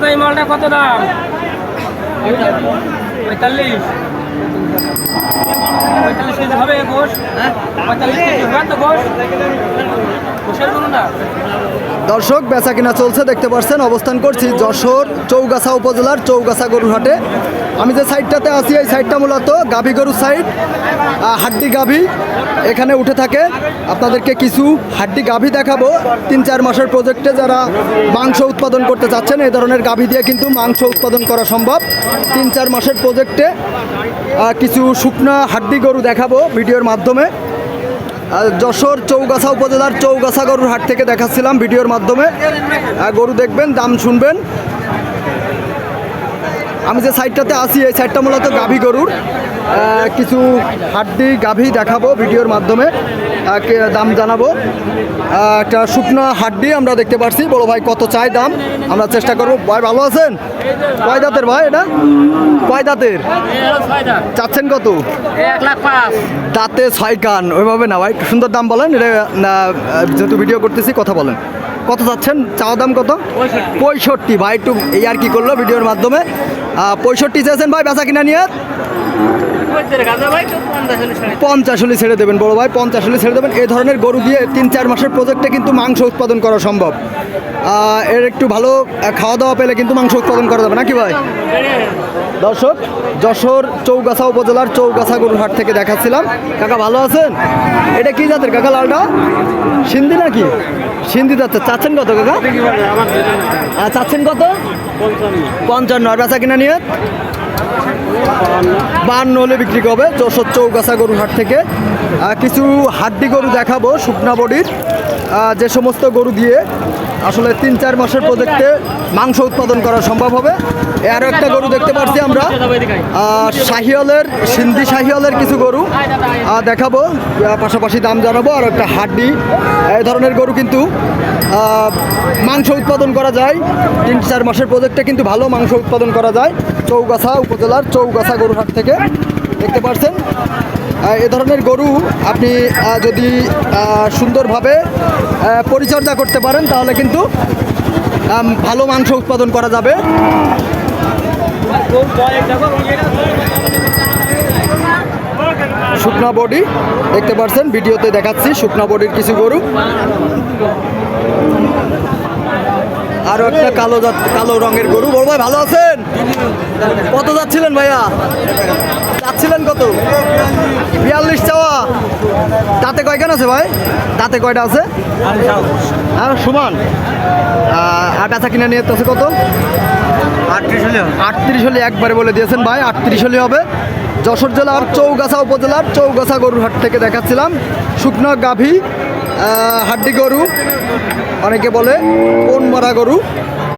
দাদা এই মালটা কত দাম? পঁয়তাল্লিশ। পঁয়তাল্লিশ কেজি হবে গোশ পঁয়তাল্লিশ কেজি হবে তো গোশ দর্শক, বেচা কিনা চলছে, দেখতে পাচ্ছেন, অবস্থান করছি যশোর চৌগাছা উপজেলার চৌগাছা গরুর হাটে আমি যে সাইডটাতে আছি, এই সাইডটা মূলত গাভী গরুর সাইড হাড্ডি গাভী। এখানে উঠে থাকে। আপনাদেরকে কিছু হাড্ডি গাভী দেখাবো। তিন চার মাসের প্রজেক্টে যারা মাংস উৎপাদন করতে চাচ্ছেন, এই ধরনের গাভী দিয়ে কিন্তু মাংস উৎপাদন করা সম্ভব। তিন চার মাসের প্রজেক্টে কিছু শুকনা হাড্ডি গরু দেখাবো ভিডিওর মাধ্যমে। যশোর চৌগাছা উপজেলার চৌগাছা গরুর হাট থেকে দেখাচ্ছিলাম ভিডিওর মাধ্যমে। গরু দেখবেন দাম শুনবেন। আমি যে সাইডটাতে আছি, এই সাইডটা মূলত গাভী গরুর। কিছু হাড্ডি গাভী দেখাবো ভিডিওর মাধ্যমে। দাম জানাব। একটা শুকনো হাড্ডি আমরা দেখতে পাচ্ছি বড় ভাই কত চাই দাম? আমরা চেষ্টা করব। ভাই, ভালো আছেন? কয় দাঁতের ভাই এটা? কয় দাঁতের? চাচ্ছেন কত? দাঁতে ছয় কান ওইভাবে না ভাই সুন্দর দাম বলেন। এটা যেহেতু ভিডিও করতেছি, কথা বলেন। কত যাচ্ছেন? চাওয়া দাম কত? পঁয়ষট্টি। ভাই, একটু এই আর কি করল ভিডিওর মাধ্যমে? পঁয়ষট্টি চেয়েছেন ভাই, বেচা কিনা নিয়ে? পঞ্চাশ হলে ছেড়ে দেবেন বড় ভাই পঞ্চাশ হলে ছেড়ে দেবেন। এই ধরনের গরু দিয়ে তিন চার মাসের প্রজেক্টে কিন্তু মাংস উৎপাদন করা সম্ভব। এর একটু ভালো খাওয়া দাওয়া পেলে কিন্তু মাংস উৎপাদন করা যাবে নাকি ভাই? দর্শক যশোর চৌগাছা উপজেলার চৌগাছা গরুর হাট থেকে দেখাচ্ছিলাম। কাকা ভালো আছেন? এটা কি জাতের কাকা লালটা? সিন্ধি নাকি? সিন্ধি যাচ্ছে চাচ্ছেন কত কাকা? চাচ্ছেন কত? পঞ্চান্ন। আর বেচা কিনা নিয়ে বান্ন হলে বিক্রি করবে যশোর চৌগাছা গরুর হাট থেকে। কিছু হাড্ডি গরু দেখাবো, শুকনা বডির। যে সমস্ত গরু দিয়ে আসলে তিন চার মাসের প্রজেক্টে মাংস উৎপাদন করা সম্ভব হবে। আরও একটা গরু দেখতে পাচ্ছি আমরা। আহ, শাহিওয়ালের সিন্ধি শাহিওয়ালের কিছু গরু। দেখাবো। পাশাপাশি দাম জানাব। আর একটা হাড্ডি। এই ধরনের গরু কিন্তু মাংস উৎপাদন করা যায়। তিন চার মাসের প্রজেক্টে কিন্তু ভালো মাংস উৎপাদন করা যায়। চৌগাছা উপজেলার চৌগাছা গরুহাট থেকে। দেখতে পাচ্ছেন এ ধরনের গরু আপনি যদি সুন্দরভাবে পরিচর্যা করতে পারেন, তাহলে কিন্তু ভালো মাংস উৎপাদন করা যাবে। শুকনা বডি, দেখতে পাচ্ছেন ভিডিওতে দেখাচ্ছি শুকনা বডির কিছু গরু। আরও একটা কালো কালো রঙের গরু। বড় ভাই, ভালো আছেন? কত যাচ্ছিলেন ভাইয়া? যাচ্ছিলেন কত? বিয়াল্লিশ চাওয়া। দাঁতে কয়খান আছে ভাই? দাঁতে কয়টা আছে? হ্যাঁ সমান? আর বেচা কিনা নিয়ে আছে কত? আটত্রিশ হলে আটত্রিশ হলে একবারে বলে দিয়েছেন ভাই আটত্রিশ হলে হবে। যশোর জেলার চৌগাছা উপজেলার চৌগাছা গরুর হাট থেকে দেখাচ্ছিলাম। শুকনো গাভী হাড্ডি গরু অনেকে বলে কোন মরা গরু।